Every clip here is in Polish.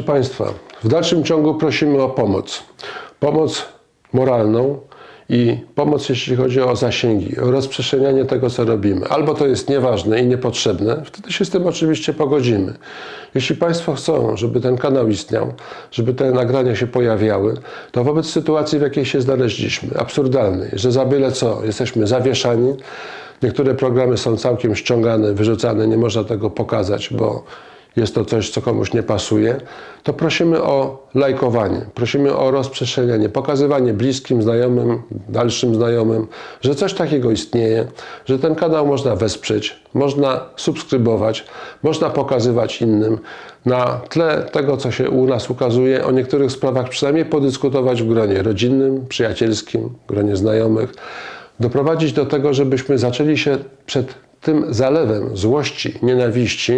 Proszę Państwa, w dalszym ciągu prosimy o pomoc. Pomoc moralną i pomoc, jeśli chodzi o zasięgi, o rozprzestrzenianie tego, co robimy. Albo to jest nieważne i niepotrzebne, wtedy się z tym oczywiście pogodzimy. Jeśli Państwo chcą, żeby ten kanał istniał, żeby te nagrania się pojawiały, to wobec sytuacji, w jakiej się znaleźliśmy, absurdalnej, że za byle co jesteśmy zawieszani, niektóre programy są całkiem ściągane, wyrzucane, nie można tego pokazać, bo jest to coś, co komuś nie pasuje, to prosimy o lajkowanie, prosimy o rozprzestrzenianie, pokazywanie bliskim, znajomym, dalszym znajomym, że coś takiego istnieje, że ten kanał można wesprzeć, można subskrybować, można pokazywać innym. Na tle tego, co się u nas ukazuje, o niektórych sprawach przynajmniej podyskutować w gronie rodzinnym, przyjacielskim, gronie znajomych, doprowadzić do tego, żebyśmy zaczęli się przed tym zalewem złości, nienawiści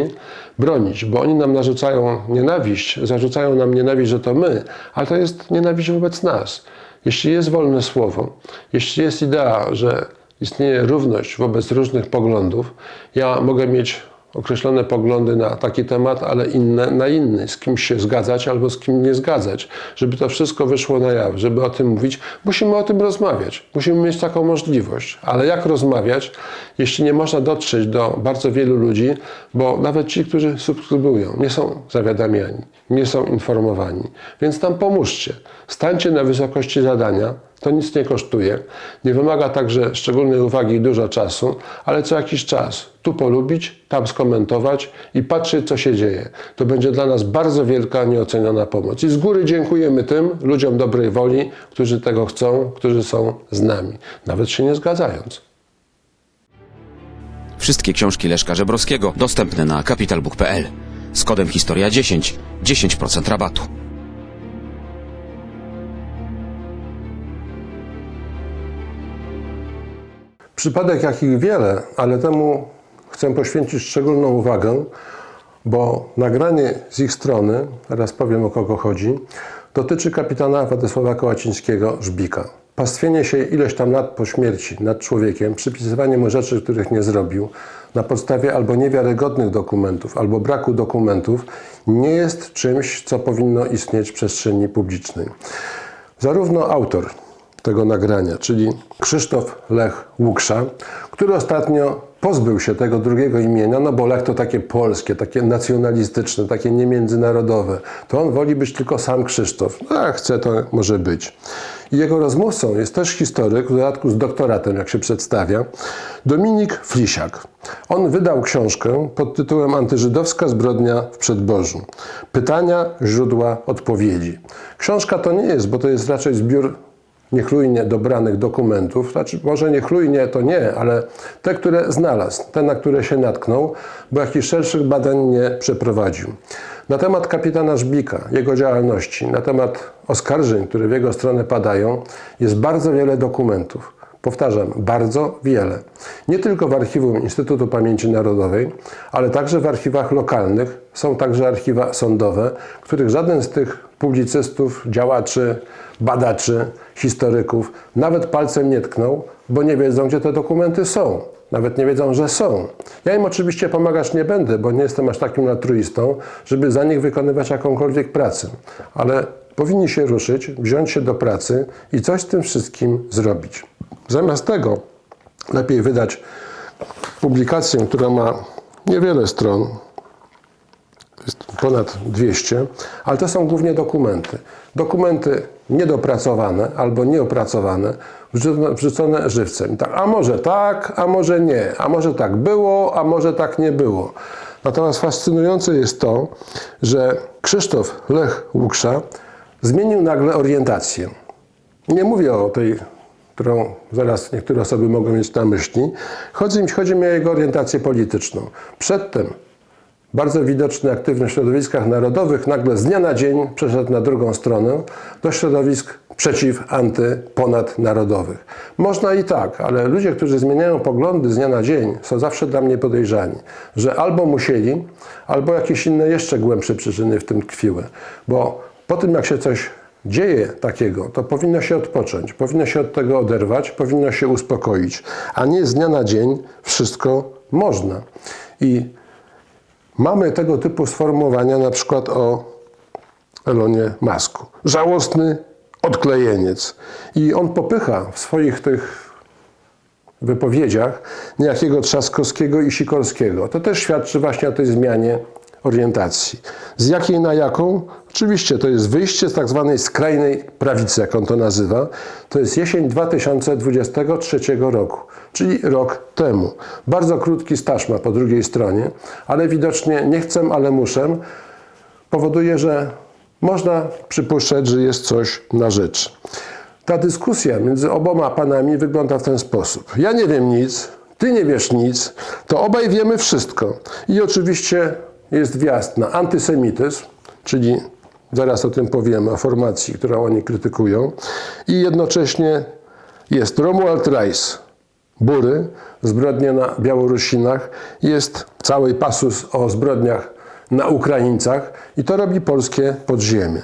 bronić, bo oni nam narzucają nienawiść, zarzucają nam nienawiść, że to my, ale to jest nienawiść wobec nas. Jeśli jest wolne słowo, jeśli jest idea, że istnieje równość wobec różnych poglądów, ja mogę mieć określone poglądy na taki temat, ale inne na inny, z kim się zgadzać albo z kim nie zgadzać. Żeby to wszystko wyszło na jaw, żeby o tym mówić, musimy o tym rozmawiać. Musimy mieć taką możliwość. Ale jak rozmawiać, jeśli nie można dotrzeć do bardzo wielu ludzi, bo nawet ci, którzy subskrybują, nie są zawiadamiani, nie są informowani. Więc nam pomóżcie. Stańcie na wysokości zadania, to nic nie kosztuje. Nie wymaga także szczególnej uwagi i dużo czasu, ale co jakiś czas tu polubić, tam skomentować i patrzeć, co się dzieje. To będzie dla nas bardzo wielka, nieoceniona pomoc. I z góry dziękujemy tym ludziom dobrej woli, którzy tego chcą, którzy są z nami, nawet się nie zgadzając. Wszystkie książki Leszka Żebrowskiego dostępne na capitalbook.pl. Z kodem Historia 10 10% rabatu. Przypadek jakich wiele, ale temu chcę poświęcić szczególną uwagę, bo nagranie z ich strony, teraz powiem o kogo chodzi, dotyczy kapitana Władysława Kołacińskiego Żbika. Pastwienie się ileś tam lat po śmierci nad człowiekiem, przypisywanie mu rzeczy, których nie zrobił, na podstawie albo niewiarygodnych dokumentów, albo braku dokumentów, nie jest czymś, co powinno istnieć w przestrzeni publicznej. Zarówno autor tego nagrania, czyli Krzysztof Lech Łuksza, który ostatnio pozbył się tego drugiego imienia, no bo Lech to takie polskie, takie nacjonalistyczne, takie niemiędzynarodowe. To on woli być tylko sam Krzysztof. No jak chce, to może być. I jego rozmówcą jest też historyk, w dodatku z doktoratem, jak się przedstawia, Dominik Flisiak. On wydał książkę pod tytułem Antyżydowska zbrodnia w Przedbożu. Pytania, źródła, odpowiedzi. Książka to nie jest, bo to jest raczej zbiór niechlujnie dobranych dokumentów, znaczy może niechlujnie to nie, ale te, które znalazł, te, na które się natknął, bo jakichś szerszych badań nie przeprowadził. Na temat kapitana Żbika, jego działalności, na temat oskarżeń, które w jego stronę padają, jest bardzo wiele dokumentów. Powtarzam, bardzo wiele. Nie tylko w archiwum Instytutu Pamięci Narodowej, ale także w archiwach lokalnych. Są także archiwa sądowe, których żaden z tych publicystów, działaczy, badaczy, historyków nawet palcem nie tknął, bo nie wiedzą, gdzie te dokumenty są. Nawet nie wiedzą, że są. Ja im oczywiście pomagać nie będę, bo nie jestem aż takim natruistą, żeby za nich wykonywać jakąkolwiek pracę. Ale powinni się ruszyć, wziąć się do pracy i coś z tym wszystkim zrobić. Zamiast tego lepiej wydać publikację, która ma niewiele stron, jest ponad 200, ale to są głównie dokumenty. Dokumenty niedopracowane albo nieopracowane, wrzucone, żywcem. Tak, a może tak, a może nie, a może tak było, a może tak nie było. Natomiast fascynujące jest to, że Krzysztof Lech Łuksza zmienił nagle orientację. Nie mówię o tej, którą zaraz niektóre osoby mogą mieć na myśli. Chodzi, chodzi mi o jego orientację polityczną. Przedtem bardzo widoczny, aktywny w środowiskach narodowych, nagle z dnia na dzień przeszedł na drugą stronę do środowisk przeciw, anty, ponadnarodowych. Można i tak, ale ludzie, którzy zmieniają poglądy z dnia na dzień, są zawsze dla mnie podejrzani, że albo musieli, albo jakieś inne jeszcze głębsze przyczyny w tym tkwiły. Bo po tym, jak się coś dzieje takiego, to powinno się odpocząć, powinno się od tego oderwać, powinno się uspokoić, a nie z dnia na dzień wszystko można. I Mamy tego typu sformułowania na przykład o Elonie Masku. Żałosny odklejeniec. I on popycha w swoich tych wypowiedziach niejakiego Trzaskowskiego i Sikorskiego. To też świadczy właśnie o tej zmianie orientacji. Z jakiej na jaką? Oczywiście to jest wyjście z tak zwanej skrajnej prawicy, jak on to nazywa. To jest jesień 2023 roku, czyli rok temu. Bardzo krótki staż ma po drugiej stronie, ale widocznie nie chcę, ale muszę. Powoduje, że można przypuszczać, że jest coś na rzecz. Ta dyskusja między oboma panami wygląda w ten sposób. Ja nie wiem nic, ty nie wiesz nic, to obaj wiemy wszystko. I oczywiście jest wjazd na antysemityzm, czyli zaraz o tym powiemy, o formacji, którą oni krytykują. I jednocześnie jest Romuald Reis, Bury, zbrodnie na Białorusinach, jest cały pasus o zbrodniach na Ukraińcach i to robi polskie podziemie.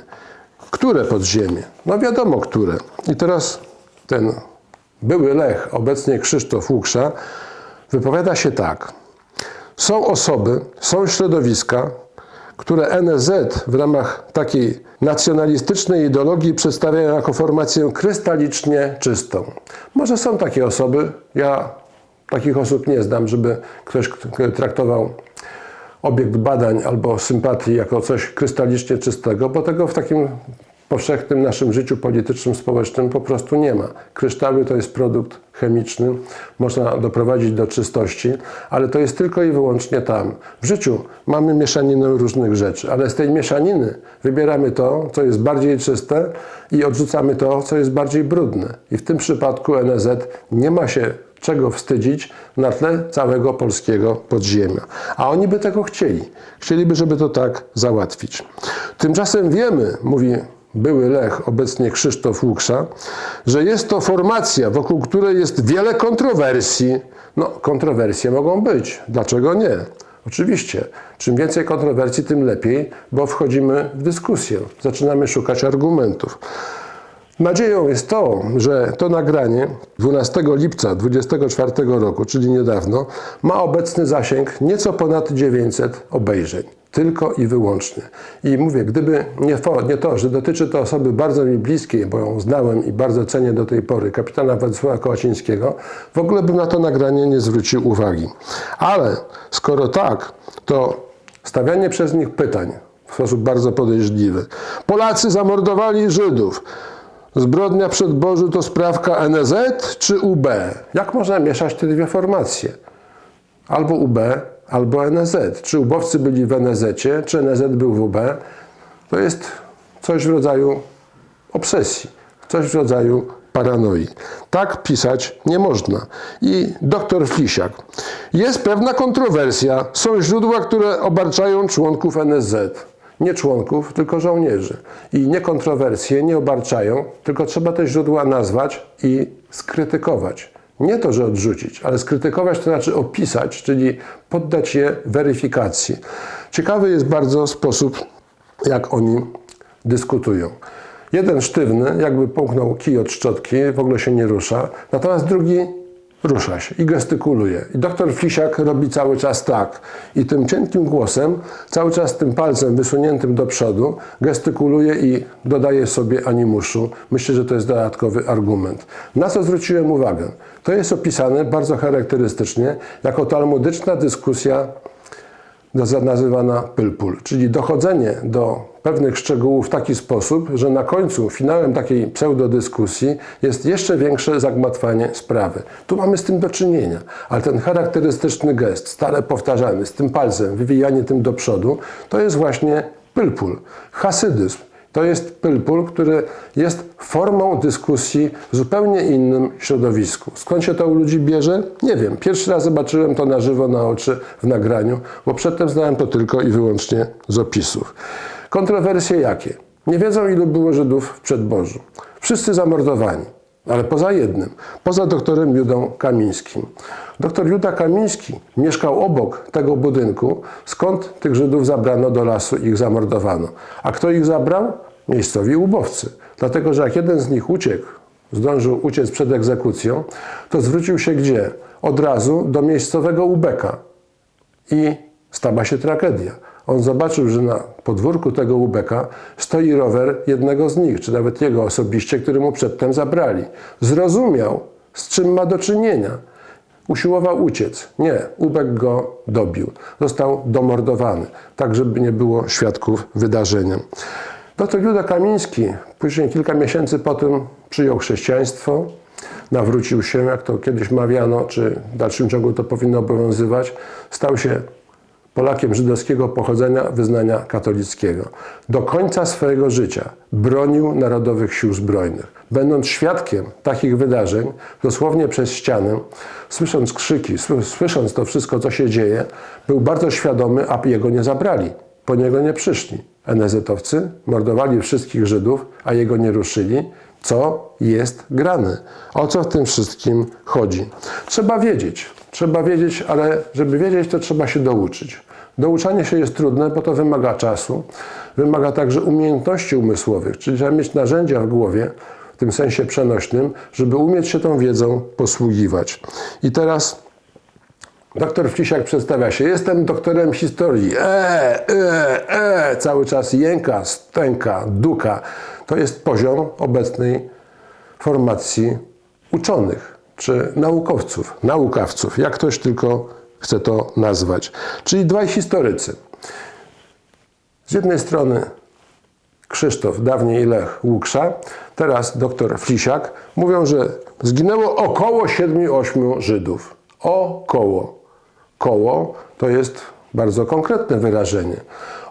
Które podziemie? No wiadomo, które. I teraz ten były Lech, obecnie Krzysztof Łuksza, wypowiada się tak. Są osoby, są środowiska, które NZ w ramach takiej nacjonalistycznej ideologii przedstawiają jako formację krystalicznie czystą. Może są takie osoby, ja takich osób nie znam, żeby ktoś traktował obiekt badań albo sympatii jako coś krystalicznie czystego, bo tego w takim powszechnym naszym życiu politycznym, społecznym po prostu nie ma. Kryształy to jest produkt chemiczny, można doprowadzić do czystości, ale to jest tylko i wyłącznie tam. W życiu mamy mieszaninę różnych rzeczy, ale z tej mieszaniny wybieramy to, co jest bardziej czyste i odrzucamy to, co jest bardziej brudne. I w tym przypadku NZ nie ma się czego wstydzić na tle całego polskiego podziemia. A oni by tego chcieli. Chcieliby, żeby to tak załatwić. Tymczasem wiemy, mówi były Lech, obecnie Krzysztof Łuksza, że jest to formacja, wokół której jest wiele kontrowersji. No, kontrowersje mogą być. Dlaczego nie? Oczywiście, czym więcej kontrowersji, tym lepiej, bo wchodzimy w dyskusję, zaczynamy szukać argumentów. Nadzieją jest to, że to nagranie 12 lipca 2024 roku, czyli niedawno, ma obecny zasięg nieco ponad 900 obejrzeń. Tylko i wyłącznie. I mówię, gdyby nie to, nie to, że dotyczy to osoby bardzo mi bliskiej, bo ją znałem i bardzo cenię do tej pory, kapitana Władysława Kołacińskiego, w ogóle bym na to nagranie nie zwrócił uwagi. Ale skoro tak, to stawianie przez nich pytań w sposób bardzo podejrzliwy. Polacy zamordowali Żydów. Zbrodnia przed Boży to sprawka NZ czy UB? Jak można mieszać te dwie formacje? Albo UB, albo NZ. Czy ubowcy byli w NZ, czy NZ był w UB? To jest coś w rodzaju obsesji, coś w rodzaju paranoi. Tak pisać nie można. I doktor Flisiak. Jest pewna kontrowersja. Są źródła, które obarczają członków NSZ. Nie członków, tylko żołnierzy. I nie kontrowersje, nie obarczają, tylko trzeba te źródła nazwać i skrytykować. Nie to, że odrzucić, ale skrytykować to znaczy opisać, czyli poddać je weryfikacji. Ciekawy jest bardzo sposób, jak oni dyskutują. Jeden sztywny, jakby połknął kij od szczotki, w ogóle się nie rusza, natomiast drugi rusza się i gestykuluje. I doktor Flisiak robi cały czas tak. I tym cienkim głosem, cały czas tym palcem wysuniętym do przodu, gestykuluje i dodaje sobie animuszu. Myślę, że to jest dodatkowy argument. Na co zwróciłem uwagę? To jest opisane bardzo charakterystycznie jako talmudyczna dyskusja nazywana pylpul, czyli dochodzenie do pewnych szczegółów w taki sposób, że na końcu, finałem takiej pseudodyskusji jest jeszcze większe zagmatwanie sprawy. Tu mamy z tym do czynienia, ale ten charakterystyczny gest, stale powtarzany, z tym palcem, wywijanie tym do przodu, to jest właśnie pylpul, hasydyzm. To jest pylpul, który jest formą dyskusji w zupełnie innym środowisku. Skąd się to u ludzi bierze? Nie wiem. Pierwszy raz zobaczyłem to na żywo, na oczy, w nagraniu, bo przedtem znałem to tylko i wyłącznie z opisów. Kontrowersje jakie? Nie wiedzą, ilu było Żydów w przedbożu. Wszyscy zamordowani, ale poza jednym, poza doktorem Judą Kamińskim. Doktor Juda Kamiński mieszkał obok tego budynku, skąd tych Żydów zabrano do lasu i ich zamordowano. A kto ich zabrał? Miejscowi ubowcy. Dlatego, że jak jeden z nich uciekł, zdążył uciec przed egzekucją, to zwrócił się gdzie? Od razu do miejscowego ubeka. I stała się tragedia. On zobaczył, że na podwórku tego ubeka stoi rower jednego z nich, czy nawet jego osobiście, który mu przedtem zabrali. Zrozumiał, z czym ma do czynienia. Usiłował uciec. Nie, Ubek go dobił. Został domordowany, tak żeby nie było świadków wydarzenia. Dr Juda Kamiński później kilka miesięcy po tym przyjął chrześcijaństwo, nawrócił się, jak to kiedyś mawiano, czy w dalszym ciągu to powinno obowiązywać, stał się Polakiem żydowskiego pochodzenia, wyznania katolickiego. Do końca swojego życia bronił Narodowych Sił Zbrojnych. Będąc świadkiem takich wydarzeń, dosłownie przez ścianę, słysząc krzyki, sły- słysząc to wszystko, co się dzieje, był bardzo świadomy, a jego nie zabrali, po niego nie przyszli. NZ-owcy mordowali wszystkich Żydów, a jego nie ruszyli. Co jest grane? O co w tym wszystkim chodzi? Trzeba wiedzieć, trzeba wiedzieć, ale żeby wiedzieć, to trzeba się douczyć. Douczanie się jest trudne, bo to wymaga czasu, wymaga także umiejętności umysłowych, czyli trzeba mieć narzędzia w głowie, w tym sensie przenośnym, żeby umieć się tą wiedzą posługiwać. I teraz Doktor Wcisiak przedstawia się. Jestem doktorem historii. E, e, e, cały czas jęka, stęka, duka. To jest poziom obecnej formacji uczonych czy naukowców, naukawców, jak ktoś tylko chce to nazwać. Czyli dwaj historycy. Z jednej strony Krzysztof, dawniej Lech Łuksza, teraz doktor Flisiak, mówią, że zginęło około 7-8 Żydów. Około. Koło to jest bardzo konkretne wyrażenie.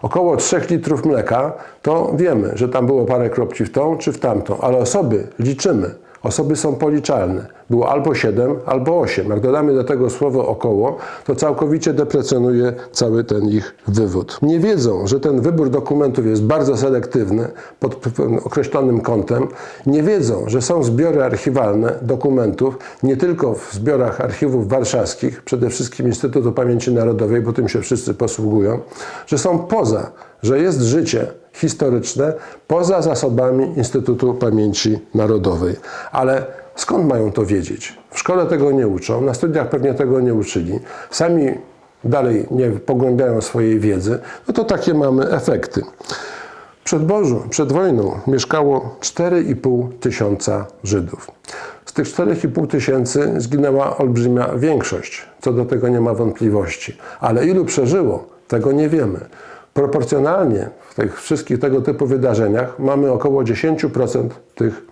Około 3 litrów mleka to wiemy, że tam było parę kropci w tą czy w tamtą, ale osoby liczymy. Osoby są policzalne. Było albo 7, albo 8. Jak dodamy do tego słowo około, to całkowicie deprecjonuje cały ten ich wywód. Nie wiedzą, że ten wybór dokumentów jest bardzo selektywny pod określonym kątem. Nie wiedzą, że są zbiory archiwalne dokumentów, nie tylko w zbiorach archiwów warszawskich, przede wszystkim Instytutu Pamięci Narodowej, bo tym się wszyscy posługują, że są poza, że jest życie historyczne poza zasobami Instytutu Pamięci Narodowej. Ale skąd mają to wiedzieć? W szkole tego nie uczą, na studiach pewnie tego nie uczyli, sami dalej nie pogłębiają swojej wiedzy, no to takie mamy efekty. W Przedbożu, przed wojną mieszkało 4,5 tysiąca Żydów. Z tych 4,5 tysięcy zginęła olbrzymia większość, co do tego nie ma wątpliwości. Ale ilu przeżyło, tego nie wiemy. Proporcjonalnie w tych wszystkich tego typu wydarzeniach mamy około 10% tych,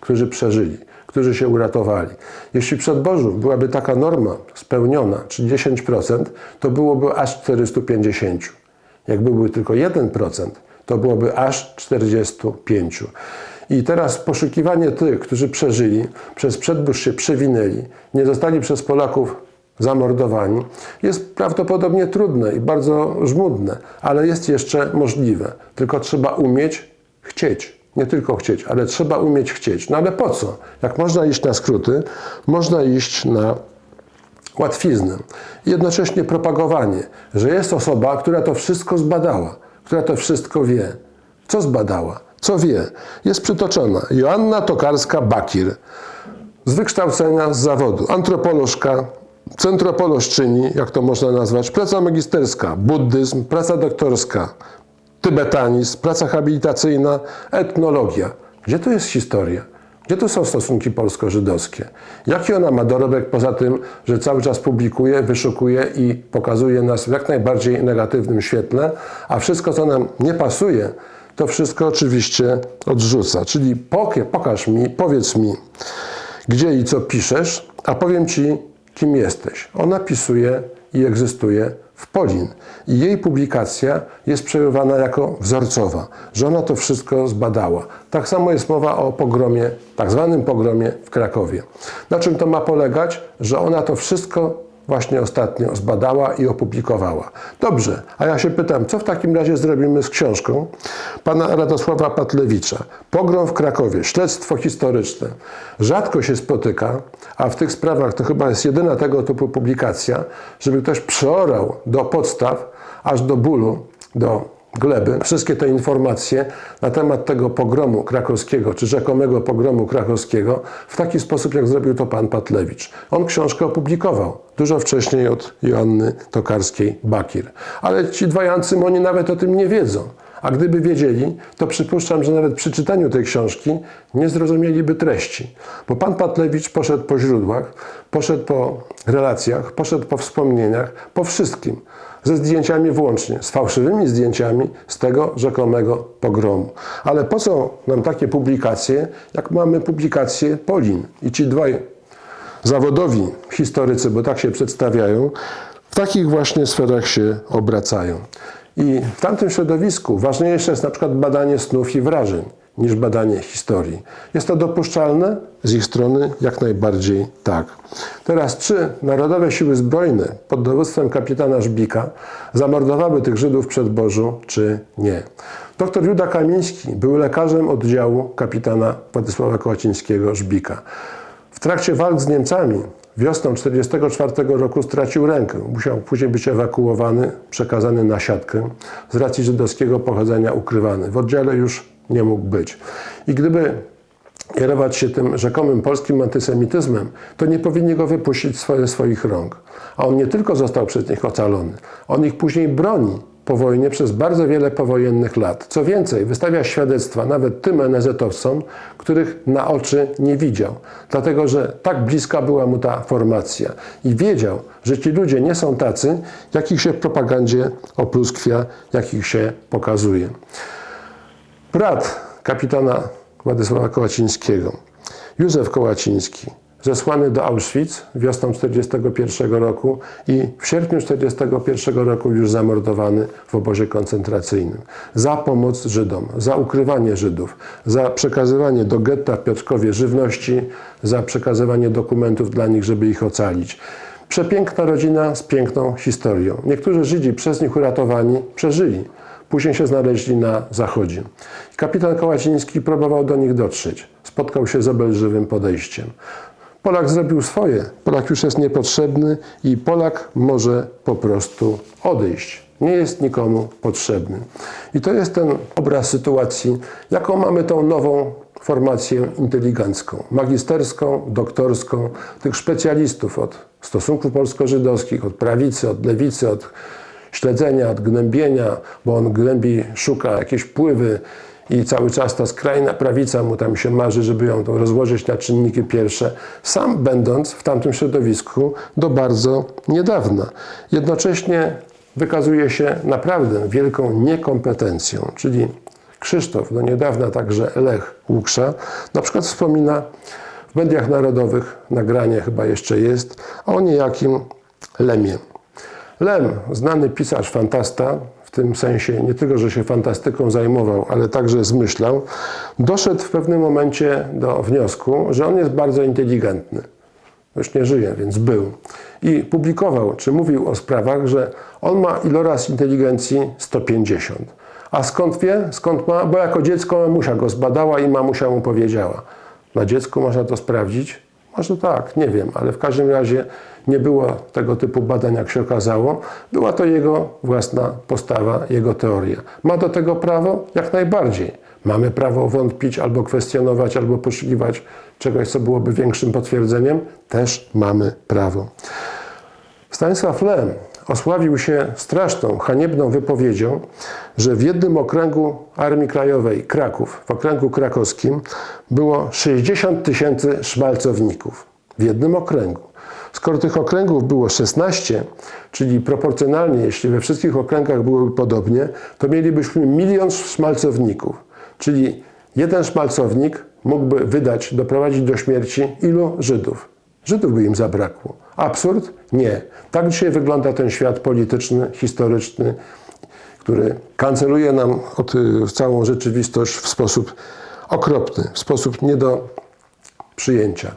którzy przeżyli, którzy się uratowali. Jeśli przed Bożu byłaby taka norma spełniona, czyli 10%, to byłoby aż 450. Jak byłby tylko 1%, to byłoby aż 45. I teraz poszukiwanie tych, którzy przeżyli, przez przedbóż się przewinęli, nie zostali przez Polaków zamordowani, jest prawdopodobnie trudne i bardzo żmudne, ale jest jeszcze możliwe. Tylko trzeba umieć chcieć. Nie tylko chcieć, ale trzeba umieć chcieć. No ale po co? Jak można iść na skróty, można iść na łatwiznę. Jednocześnie propagowanie, że jest osoba, która to wszystko zbadała, która to wszystko wie. Co zbadała? Co wie? Jest przytoczona Joanna Tokarska-Bakir z wykształcenia, z zawodu. Antropolożka, centropolożczyni, jak to można nazwać, praca magisterska, buddyzm, praca doktorska, tybetanizm, praca habilitacyjna, etnologia. Gdzie to jest historia? Gdzie to są stosunki polsko-żydowskie? Jaki ona ma dorobek poza tym, że cały czas publikuje, wyszukuje i pokazuje nas w jak najbardziej negatywnym świetle, a wszystko, co nam nie pasuje, to wszystko oczywiście odrzuca. Czyli pokaż mi, powiedz mi, gdzie i co piszesz, a powiem ci, kim jesteś. Ona pisuje i egzystuje w Polin. I jej publikacja jest przebywana jako wzorcowa, że ona to wszystko zbadała. Tak samo jest mowa o pogromie, tak zwanym pogromie w Krakowie. Na czym to ma polegać? Że ona to wszystko właśnie ostatnio zbadała i opublikowała. Dobrze, a ja się pytam, co w takim razie zrobimy z książką pana Radosława Patlewicza? Pogrom w Krakowie, śledztwo historyczne. Rzadko się spotyka, a w tych sprawach to chyba jest jedyna tego typu publikacja, żeby ktoś przeorał do podstaw, aż do bólu, do gleby wszystkie te informacje na temat tego pogromu krakowskiego, czy rzekomego pogromu krakowskiego w taki sposób, jak zrobił to pan Patlewicz. On książkę opublikował dużo wcześniej od Joanny Tokarskiej-Bakir. Ale ci dwaj Ancymoni nawet o tym nie wiedzą. A gdyby wiedzieli, to przypuszczam, że nawet przy czytaniu tej książki nie zrozumieliby treści. Bo pan Patlewicz poszedł po źródłach, poszedł po relacjach, poszedł po wspomnieniach, po wszystkim. Ze zdjęciami włącznie, z fałszywymi zdjęciami z tego rzekomego pogromu. Ale po co nam takie publikacje, jak mamy publikacje Polin? I ci dwaj zawodowi historycy, bo tak się przedstawiają, w takich właśnie sferach się obracają. I w tamtym środowisku ważniejsze jest na przykład badanie snów i wrażeń niż badanie historii. Jest to dopuszczalne? Z ich strony jak najbardziej tak. Teraz, czy Narodowe Siły Zbrojne pod dowództwem kapitana Żbika zamordowały tych Żydów przed Bożu, czy nie? Doktor Juda Kamiński był lekarzem oddziału kapitana Władysława Kołacińskiego Żbika. W trakcie walk z Niemcami wiosną 1944 roku stracił rękę. Musiał później być ewakuowany, przekazany na siatkę. Z racji żydowskiego pochodzenia ukrywany. W oddziale już nie mógł być. I gdyby kierować się tym rzekomym polskim antysemityzmem, to nie powinni go wypuścić ze swoich rąk. A on nie tylko został przez nich ocalony, on ich później broni po wojnie przez bardzo wiele powojennych lat. Co więcej, wystawia świadectwa nawet tym NZ-owcom, których na oczy nie widział, dlatego że tak bliska była mu ta formacja i wiedział, że ci ludzie nie są tacy, jakich się w propagandzie opluskwia, jakich się pokazuje. Brat kapitana Władysława Kołacińskiego, Józef Kołaciński, zesłany do Auschwitz wiosną 1941 roku i w sierpniu 1941 roku już zamordowany w obozie koncentracyjnym. Za pomoc Żydom, za ukrywanie Żydów, za przekazywanie do getta w Piotrkowie żywności, za przekazywanie dokumentów dla nich, żeby ich ocalić. Przepiękna rodzina z piękną historią. Niektórzy Żydzi przez nich uratowani przeżyli. Później się znaleźli na zachodzie. Kapitan Kołaciński próbował do nich dotrzeć. Spotkał się z obelżywym podejściem. Polak zrobił swoje. Polak już jest niepotrzebny i Polak może po prostu odejść. Nie jest nikomu potrzebny. I to jest ten obraz sytuacji, jaką mamy tą nową formację inteligencką, magisterską, doktorską, tych specjalistów od stosunków polsko-żydowskich, od prawicy, od lewicy, od śledzenia, od gnębienia, bo on gnębi, szuka jakieś wpływy i cały czas ta skrajna prawica mu tam się marzy, żeby ją rozłożyć na czynniki pierwsze, sam będąc w tamtym środowisku do bardzo niedawna. Jednocześnie wykazuje się naprawdę wielką niekompetencją, czyli Krzysztof, do niedawna także Lech Łuksza, na przykład wspomina w mediach narodowych, nagranie chyba jeszcze jest, o niejakim Lemie. Lem, znany pisarz, fantasta, w tym sensie nie tylko, że się fantastyką zajmował, ale także zmyślał, doszedł w pewnym momencie do wniosku, że on jest bardzo inteligentny. Już nie żyje, więc był. I publikował, czy mówił o sprawach, że on ma iloraz inteligencji 150. A skąd wie? Skąd ma? Bo jako dziecko mamusia go zbadała i mamusia mu powiedziała. Na dziecku można to sprawdzić? Może tak, nie wiem, ale w każdym razie nie było tego typu badań, jak się okazało. Była to jego własna postawa, jego teoria. Ma do tego prawo? Jak najbardziej. Mamy prawo wątpić, albo kwestionować, albo poszukiwać czegoś, co byłoby większym potwierdzeniem? Też mamy prawo. Stanisław Lem osławił się straszną, haniebną wypowiedzią, że w jednym okręgu Armii Krajowej, Kraków, w okręgu krakowskim, było 60 tysięcy szmalcowników. W jednym okręgu. Skoro tych okręgów było 16, czyli proporcjonalnie, jeśli we wszystkich okręgach byłoby podobnie, to mielibyśmy milion szmalcowników. Czyli jeden szmalcownik mógłby wydać, doprowadzić do śmierci ilu Żydów? Żydów by im zabrakło. Absurd? Nie. Tak dzisiaj wygląda ten świat polityczny, historyczny, który kanceluje nam od, y, całą rzeczywistość w sposób okropny, w sposób nie do przyjęcia.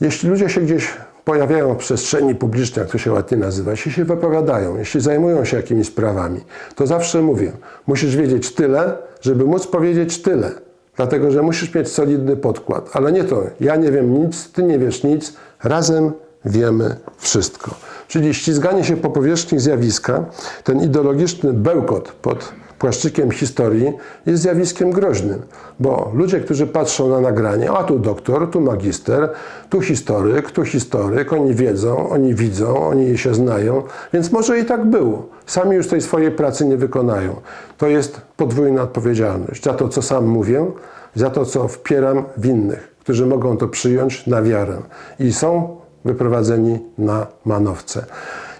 Jeśli ludzie się gdzieś pojawiają w przestrzeni publicznej, jak to się ładnie nazywa, jeśli się wypowiadają, jeśli zajmują się jakimiś sprawami, to zawsze mówię, musisz wiedzieć tyle, żeby móc powiedzieć tyle. Dlatego, że musisz mieć solidny podkład, ale nie to, ja nie wiem nic, ty nie wiesz nic, razem wiemy wszystko. Czyli ścizganie się po powierzchni zjawiska, ten ideologiczny bełkot pod płaszczykiem historii jest zjawiskiem groźnym, bo ludzie, którzy patrzą na nagranie, a tu doktor, tu magister, tu historyk, tu historyk, oni wiedzą, oni widzą, oni się znają, więc może i tak było. Sami już tej swojej pracy nie wykonają. To jest podwójna odpowiedzialność za to, co sam mówię, za to, co wpieram w innych, którzy mogą to przyjąć na wiarę i są wyprowadzeni na manowce.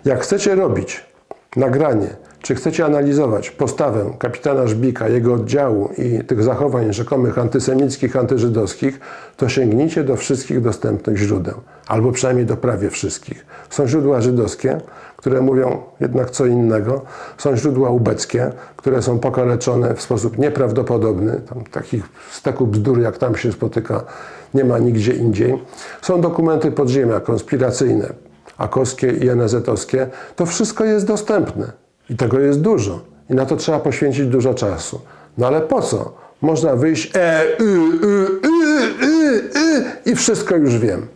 Jak chcecie robić nagranie, czy chcecie analizować postawę kapitana Żbika, jego oddziału i tych zachowań rzekomych antysemickich, antyżydowskich, to sięgnijcie do wszystkich dostępnych źródeł, albo przynajmniej do prawie wszystkich. Są źródła żydowskie, które mówią jednak co innego, są źródła ubeckie, które są pokaleczone w sposób nieprawdopodobny, tam takich steku bzdur, jak tam się spotyka, nie ma nigdzie indziej. Są dokumenty podziemia konspiracyjne, akowskie i NZ-owskie, to wszystko jest dostępne. I tego jest dużo. I na to trzeba poświęcić dużo czasu. No ale po co? Można wyjść e, y, y, y, y, y, i wszystko już wiem.